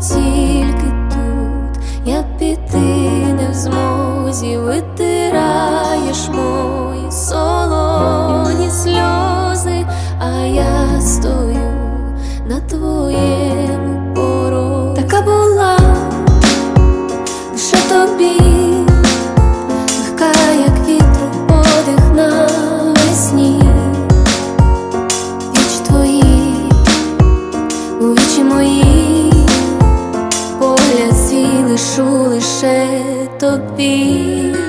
тільки тут. Я піти не в змозі, витираєш мої солоні сльози, а я стою на твоєму порозі. Така була лише тобі, легка, як вітру, подих на твої, у мої пишу лише тобі.